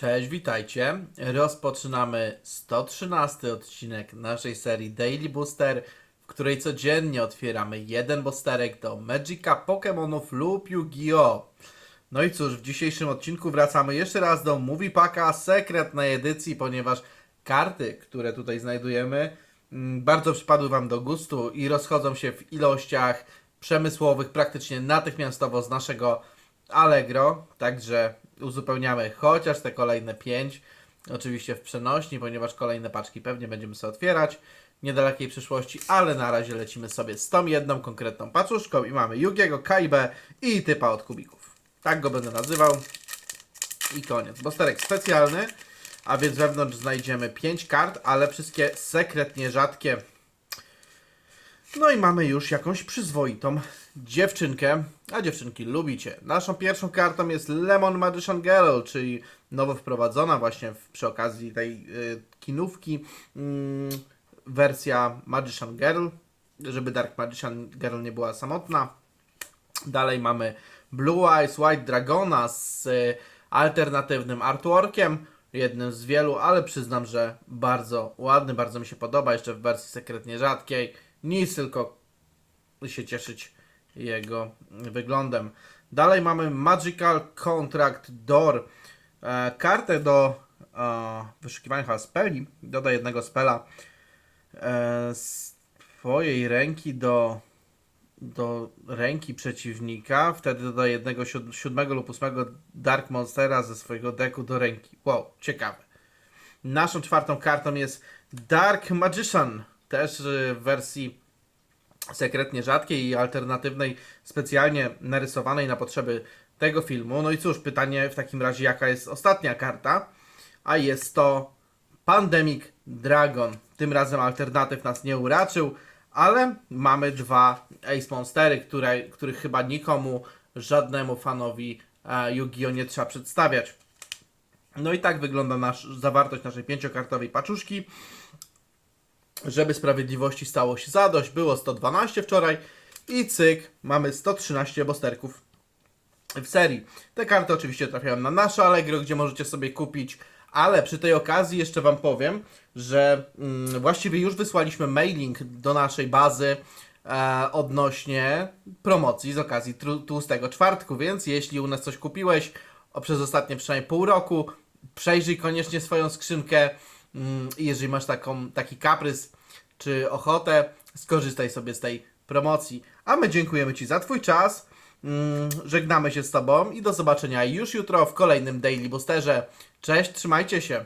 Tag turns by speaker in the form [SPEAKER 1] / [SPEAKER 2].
[SPEAKER 1] Cześć, witajcie. Rozpoczynamy 113 odcinek naszej serii Daily Booster, w której codziennie otwieramy jeden boosterek do Magica, Pokémonów lub Yu-Gi-Oh! No i cóż, w dzisiejszym odcinku wracamy jeszcze raz do Movie Packa sekretnej edycji, ponieważ karty, które tutaj znajdujemy, mm, bardzo przypadły Wam do gustu i rozchodzą się w ilościach przemysłowych praktycznie natychmiastowo z naszego Allegro, także uzupełniamy chociaż te kolejne 5, oczywiście w przenośni, ponieważ kolejne paczki pewnie będziemy sobie otwierać w niedalekiej przyszłości, ale na razie lecimy sobie z tą jedną konkretną paczuszką i mamy Yugiego, Kaibę i typa od kubików. Tak go będę nazywał. I koniec. Bosterek specjalny, a więc wewnątrz znajdziemy 5 kart, ale wszystkie sekretnie rzadkie. No i mamy już jakąś przyzwoitą dziewczynkę, a dziewczynki lubicie. Naszą pierwszą kartą jest Lemon Magician Girl, czyli nowo wprowadzona właśnie w, przy okazji tej y, kinówki mm, wersja Magician Girl, żeby Dark Magician Girl nie była samotna. Dalej mamy Blue Eyes White Dragona z y, alternatywnym artworkiem. Jednym z wielu, ale przyznam, że bardzo ładny, bardzo mi się podoba. Jeszcze w wersji sekretnie rzadkiej. Nic tylko się cieszyć jego wyglądem. Dalej mamy Magical Contract Door. E, kartę do e, wyszukiwania chyba speli. Doda jednego spela e, z twojej ręki do do ręki przeciwnika, wtedy doda jednego siód- siódmego lub ósmego Dark Monstera ze swojego deku do ręki. Wow, ciekawe. Naszą czwartą kartą jest Dark Magician, też y, w wersji sekretnie rzadkiej i alternatywnej, specjalnie narysowanej na potrzeby tego filmu. No i cóż, pytanie w takim razie, jaka jest ostatnia karta? A jest to Pandemic Dragon. Tym razem alternatyw nas nie uraczył, ale mamy dwa Ace Monstery, które, których chyba nikomu, żadnemu fanowi e, Yu-Gi-Oh! nie trzeba przedstawiać. No i tak wygląda nasz, zawartość naszej pięciokartowej paczuszki. Żeby sprawiedliwości stało się zadość, było 112 wczoraj i cyk, mamy 113 bosterków w serii. Te karty oczywiście trafiają na nasze Allegro, gdzie możecie sobie kupić, ale przy tej okazji jeszcze Wam powiem, że mm, właściwie już wysłaliśmy mailing do naszej bazy e, odnośnie promocji z okazji tłustego czwartku, więc jeśli u nas coś kupiłeś o, przez ostatnie przynajmniej pół roku, przejrzyj koniecznie swoją skrzynkę jeżeli masz taką, taki kaprys czy ochotę, skorzystaj sobie z tej promocji. A my dziękujemy Ci za Twój czas. Mm, żegnamy się z Tobą i do zobaczenia już jutro w kolejnym Daily Boosterze. Cześć, trzymajcie się.